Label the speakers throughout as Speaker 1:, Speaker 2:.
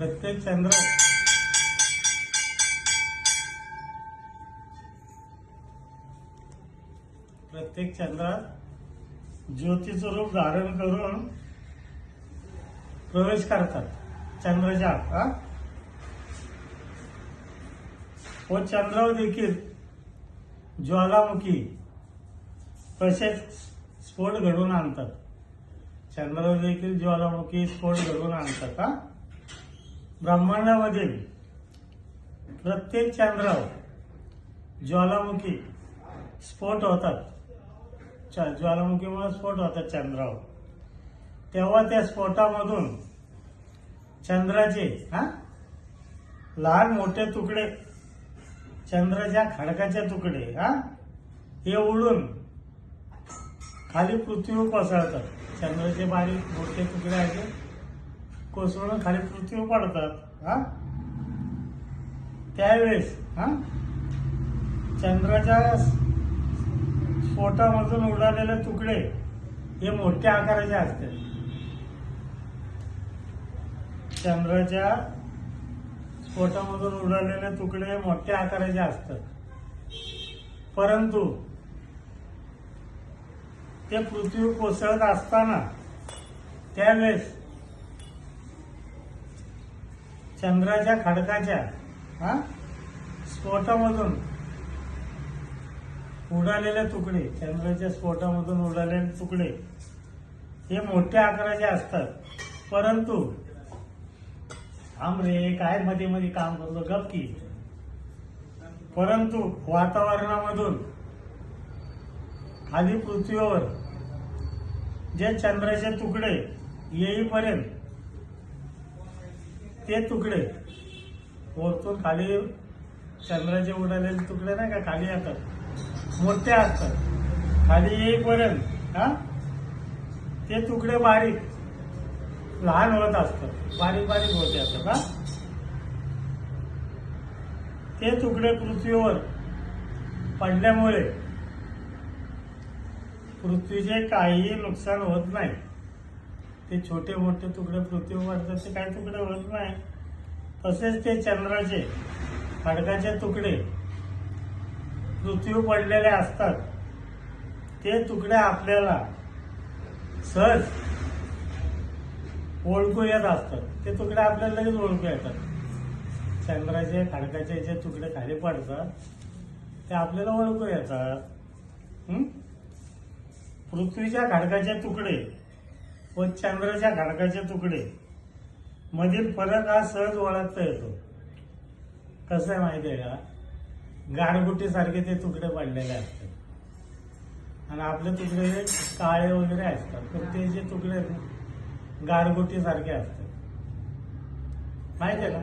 Speaker 1: प्रत्येक चंद्र प्रत्येक चंद्रात ज्योतीचं रूप धारण करून प्रवेश करतात. चंद्राच्या आत हो व चंद्रावर देखील ज्वालामुखी तसेच स्फोट घडवून आणतात. चंद्रावर देखील ज्वालामुखी स्फोट घडवून आणतात हा? ब्रह्मांडामधील प्रत्येक चंद्रावर ज्वालामुखी स्फोट होतात. च- ज्वालामुखीमुळे स्फोट होतात चंद्रावर. तेव्हा त्या स्फोटामधून चंद्राचे हा? लहान मोठे तुकडे चंद्राच्या खडकाचे तुकडे हा? हे उडून खाली पृथ्वीवर पसरतात. चंद्राचे बारीक मोठे तुकडे आहेत. कोसळून खाली पृथ्वीवर पडतात. हा? त्यावेळेस हा? चंद्राच्या स्फोटामधून उडालेले तुकडे हे मोठ्या आकाराचे असतात. चंद्राच्या स्फोटामधून उडालेले तुकडे मोठ्या आकाराचे असतात. परंतु ते पृथ्वी कोसळत असताना त्यावेळेस चंद्राच्या खडकाच्या हा? स्फोटामधून उडालेले तुकडे चंद्राच्या स्फोटामधून उडालेले तुकडे हे मोठ्या आकाराचे असतात. परंतु आमरे काय मध्ये मध्ये काम करतो गप की. परंतु वातावरणामधून खाली पृथ्वीवर जे चंद्राचे तुकडे येईपर्यंत ते तुकडे. वरतून खाली चंद्राचे उडालेले तुकडे नाही का खाली येतात. मोठे असतात. खाली येईपर्यंत हा? ते तुकडे बारीक लहान होत असतात. बारीक बारीक होते असतात हा? ते तुकडे पृथ्वीवर पडल्यामुळे पृथ्वीचे काहीही नुकसान होत नाही. ते छोटे मोठे तुकडे पृथ्वीवर पडतात काही तुकडे होत नाही. तसेच ते चंद्राचे खडकाचे तुकडे पृथ्वी पडलेले असतात. ते तुकडे आपल्याला सहज ओळखू येत असतात. ते तुकडे आपल्याला लगेच ओळखू येतात. चंद्राचे खडकाचे जे तुकडे खाली पडतात ते आपल्याला ओळखू येतात. पृथ्वीच्या खडकाचे तुकडे. व चंद्राच्या खडकाचे तुकडे. मधील फरक हा सहज ओळखता येतो. कसं आहे माहिती आहे का? गारगुटी सारखे ते तुकडे पडलेले असतात. आणि आपले तुकडे हे काळे वगैरे असतात. पण ते जे तुकडे आहेत ना, असतात. माहिती आहे का?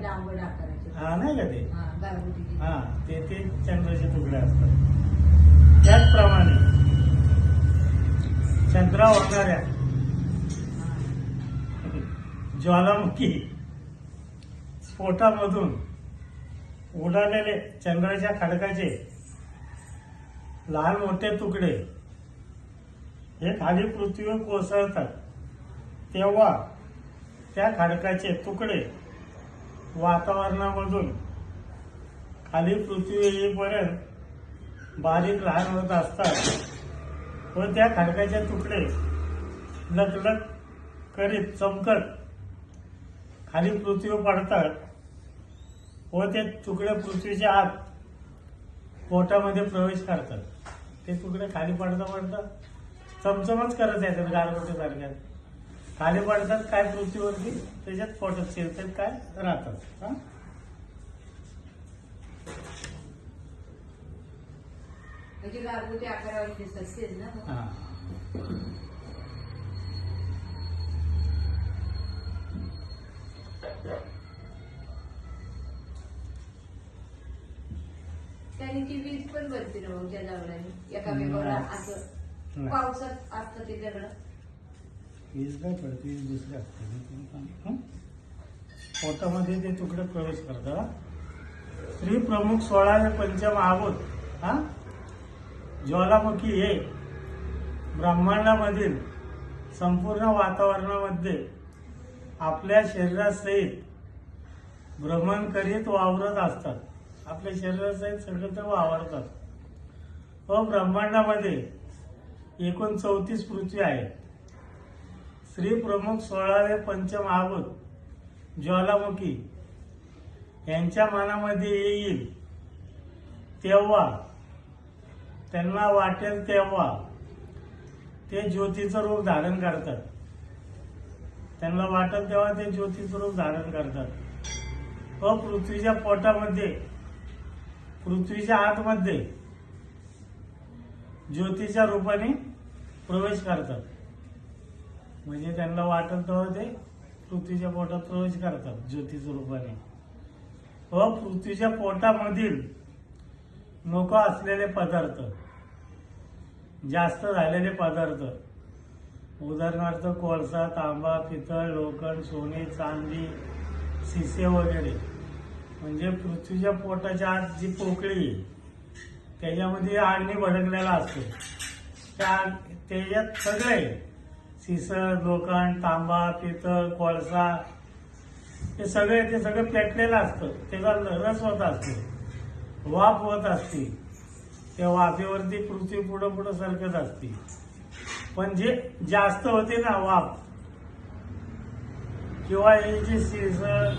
Speaker 1: हा नाही का ते?
Speaker 2: हा.
Speaker 1: हा ते ते चंद्राचे तुकडे असतात. त्याचप्रमाणे चंद्रा होणाऱ्या. ज्वालामुखी. स्फोटामधून उडालेले चंद्राच्या खडकाचे लहान मोठे तुकडे. हे खाली पृथ्वीवर कोसळतात. तेव्हा त्या खडकाचे तुकडे वातावरणामधून खाली पृथ्वी येईपर्यंत बारीक लहान होत असतात व त्या खडकाचे तुकडे लकलक करीत चमकत खाली पृथ्वीवर पडतात व ते तुकडे पृथ्वीच्या आत पोटामध्ये प्रवेश करतात. ते तुकडे खाली पडता पडता चमचमच करत येतात गारगोटी सारख्या. खाली पडतात काय पृथ्वीवरती? त्याच्यात पोटात शिरतात काय? राहतात. हा?
Speaker 2: म्हणजे गारगुटी आकारावर दिसत तेच ना? ती वीज पण बनते ना मग त्या दगडाने एका
Speaker 1: नाही.
Speaker 2: असं.
Speaker 1: नाही.
Speaker 2: पावसात असतं ते दगड
Speaker 1: वीज काय पडते वीज हं? पोटामध्ये ते तुकडे प्रवेश करतात. स्त्री प्रमुख सोळावे पंचमहाभूत हा? ज्वालामुखी हे ब्रह्मांडामधील संपूर्ण वातावरणामध्ये आपल्या शरीरासहित भ्रमण करीत वावरत असतात. आपल्या शरीरासहित सगळं तर वावरतात व ब्रह्मांडामध्ये एकूण चौतीस पृथ्वी आहेत स्त्री प्रमुख सोळावे पंचमहाभूत ज्वालामुखी यांच्या मनामध्ये येईल. तेव्हा त्यांना वाटेल तेव्हा ते ज्योतीचं रूप धारण करतात. त्यांना वाटेल तेव्हा ते ज्योतीचं रूप धारण करतात. व पृथ्वीच्या पोटामध्ये पृथ्वीच्या आतमध्ये ज्योतीच्या रूपाने प्रवेश करतात. म्हणजे त्यांना वाटत तेव्हा ते पृथ्वीच्या पोटात प्रवेश करतात ज्योतीच्या रूपाने. व पृथ्वीच्या पोटामधील नको असलेले पदार्थ जास्त झालेले पदार्थ उदाहरणार्थ कोळसा तांबा पितळ लोखंड सोने चांदी शिसे वगैरे. म्हणजे पृथ्वीच्या पोटाच्या आत जी पोकळी त्याच्यामध्ये आग्नी भडकलेला असतो. त्या त्याच्यात सगळे सिसळ लोखंड तांबा पितळ कोळसा हे सगळे ते सगळं पेटलेलं असतं. त्याचा रस होत असतो. वाफ होत असते. त्या वाफेवरती पृथ्वी पुढं पुढं सरकत असते. पण जे जास्त होते ना वाफ किंवा हे जे सिसळ